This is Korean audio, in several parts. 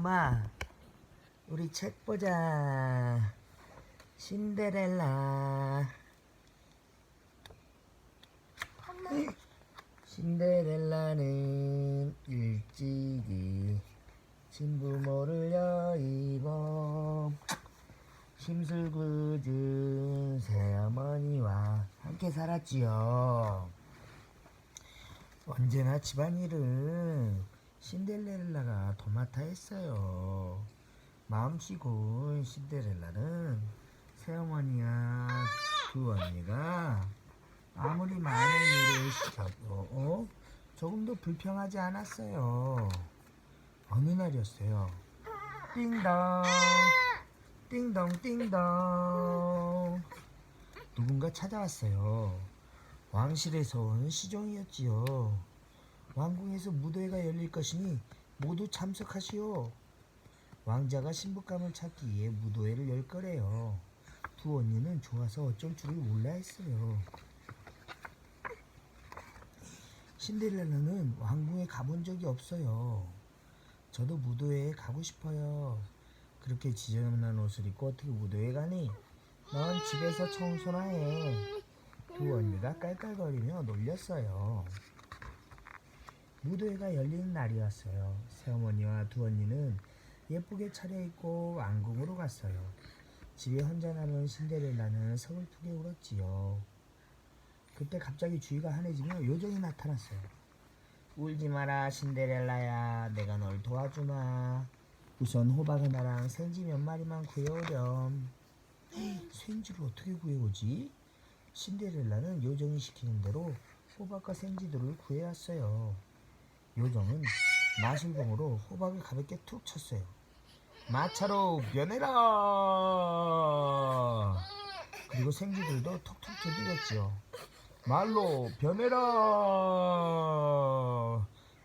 꼬마 우리 책 보자. 신데렐라. 신데렐라는 일찍이 신부모를 여입어 심술궂은 새어머니와 함께 살았지요. 언제나 집안일은 신데렐라가 도맡아 했어요. 마음씨고 신데렐라는 새어머니와 두 언니가 아무리 많은 일을 시켜도 어? 조금도 불평하지 않았어요. 어느 날이었어요. 띵동, 띵동, 띵동. 누군가 찾아왔어요. 왕실에서 온 시종이었지요. 왕궁에서 무도회가 열릴 것이니 모두 참석하시오. 왕자가 신부감을 찾기 위해 무도회를 열 거래요. 두 언니는 좋아서 어쩔 줄을 몰라 했어요. 신데렐라는 왕궁에 가본 적이 없어요. 저도 무도회에 가고 싶어요. 그렇게 지저분한 옷을 입고 어떻게 무도회에 가니? 넌 집에서 청소나 해. 두 언니가 깔깔거리며 놀렸어요. 무도회가 열리는 날이었어요. 새어머니와 두 언니는 예쁘게 차려입고 왕궁으로 갔어요. 집에 혼자 남은 신데렐라는 서글프게 울었지요. 그때 갑자기 주위가 환해지며 요정이 나타났어요. 울지 마라 신데렐라야 내가 널 도와주마. 우선 호박은 나랑 생지 몇 마리만 구해오렴. 생지를 어떻게 구해오지? 신데렐라는 요정이 시키는 대로 호박과 생지들을 구해왔어요. 요정은 마술봉으로 호박을 가볍게 툭 쳤어요. 마차로 변해라. 그리고 생쥐들도 톡톡 두드렸지요. 말로 변해라.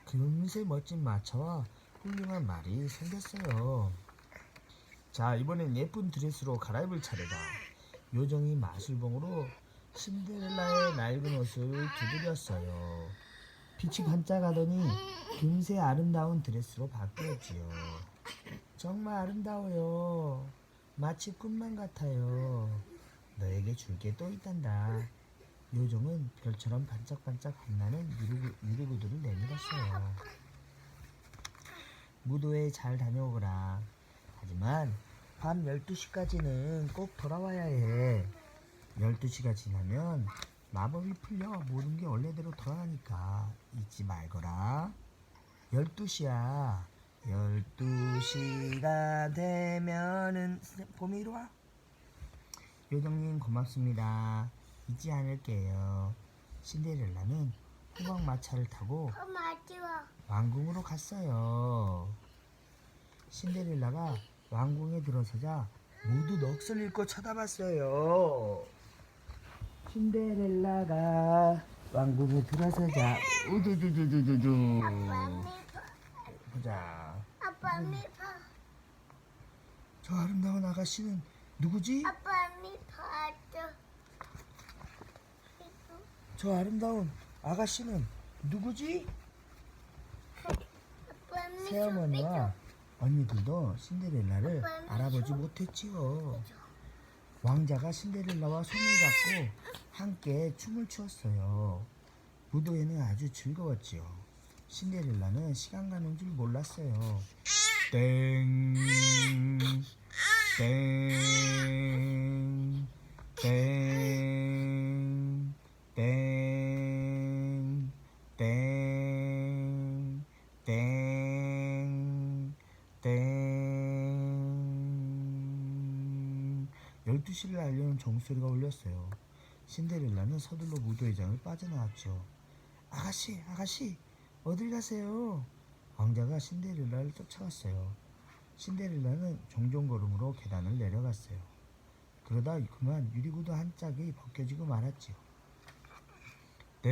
금세 멋진 마차와 훌륭한 말이 생겼어요. 자 이번엔 예쁜 드레스로 갈아입을 차례다. 요정이 마술봉으로 신데렐라의 낡은 옷을 두드렸어요. 빛이 반짝하더니 금세 아름다운 드레스로 바뀌었지요. 정말 아름다워요. 마치 꿈만 같아요. 너에게 줄 게 또 있단다. 요정은 별처럼 반짝반짝 빛나는 유리구, 유리구두를 내밀었어요. 무도회 잘 다녀오거라. 하지만 밤 12시까지는 꼭 돌아와야 해. 12시가 지나면 마법이 풀려 모든 게 원래대로 돌아가니까 잊지 말거라. 12시야. 12시가 되면은 봄이 이리 와. 요정님 고맙습니다. 잊지 않을게요. 신데렐라는 호박 마차를 타고. 왕궁으로 갔어요. 신데렐라가 왕궁에 들어서자 모두 넋을 잃고 쳐다봤어요. 신데렐라가 왕궁에 들어서자 우두두두두두두. 보자. 아빠 미파. 저 아름다운 아가씨는 누구지? 아빠 미파. 저 아름다운 아가씨는 누구지? 아빠 미파. 새어머니와 언니들도 신데렐라를 알아보지 못했지요. 왕자가 신데렐라와 손을 잡고 함께 춤을 추었어요. 무도회는 아주 즐거웠지요. 신데렐라는 시간 가는 줄 몰랐어요. 땡, 땡, 땡, 땡, 땡, 땡, 땡. 12시를 알리는 종소리가 울렸어요. 신데렐라는 서둘러 무도회장을 빠져나왔죠. 아가씨, 아가씨, 어딜 가세요? 왕자가 신데렐라를 쫓아갔어요. 신데렐라는 종종 걸음으로 계단을 내려갔어요. 그러다 그만 유리구두 한 짝이 벗겨지고 말았지요. 땡,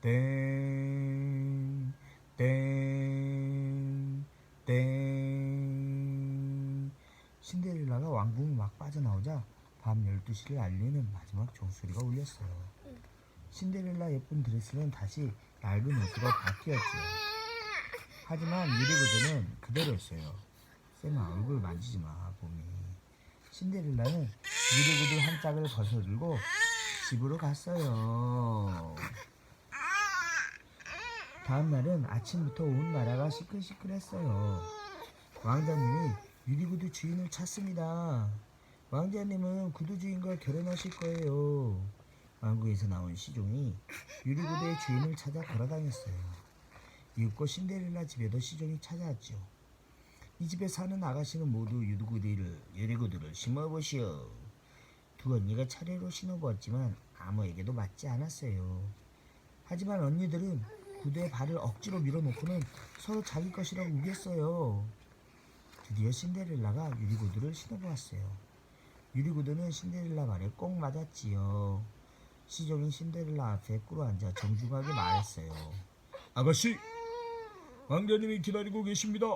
땡, 땡, 신데렐라가 왕궁을 막 빠져나오자 밤 12시를 알리는 마지막 종소리가 울렸어요. 신데렐라 예쁜 드레스는 다시 얇은 옷으로 바뀌었지요. 하지만 유리구두는 그대로였어요. 쌤아 얼굴 만지지 마 봄이. 신데렐라는 유리구두 한 짝을 벗어들고 집으로 갔어요. 다음 날은 아침부터 온 나라가 시끌시끌했어요. 왕자님이 유리구두 주인을 찾습니다. 왕자님은 구두 주인과 결혼하실 거예요. 왕국에서 나온 시종이 유리구두의 주인을 찾아 걸어다녔어요. 이윽고 신데렐라 집에도 시종이 찾아왔죠. 이 집에 사는 아가씨는 모두 유리구두를, 유리구두를 심어보시오. 두 언니가 차례로 신어보았지만 아무에게도 맞지 않았어요. 하지만 언니들은 구두에 발을 억지로 밀어놓고는 서로 자기 것이라고 우겼어요. 드디어 신데렐라가 유리구두를 신어보았어요. 유리구두는 신데렐라 말에 꼭 맞았지요. 시종이 신데렐라 앞에 꿇어앉아 정중하게 말했어요. 아가씨, 왕자님이 기다리고 계십니다.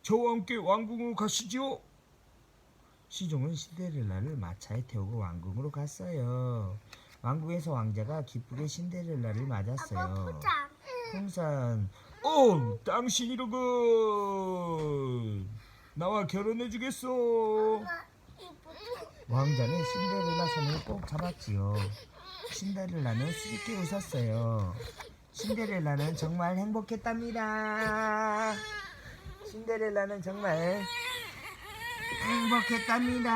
저와 함께 왕궁으로 가시지요. 시종은 신데렐라를 마차에 태우고 왕궁으로 갔어요. 왕궁에서 왕자가 기쁘게 신데렐라를 맞았어요. 풍산, 어, 당신이로군. 나와 결혼해 포장. 왕자는 신데렐라 손을 꼭 잡았지요. 신데렐라는 수줍게 웃었어요. 신데렐라는 정말 행복했답니다. 신데렐라는 정말 행복했답니다.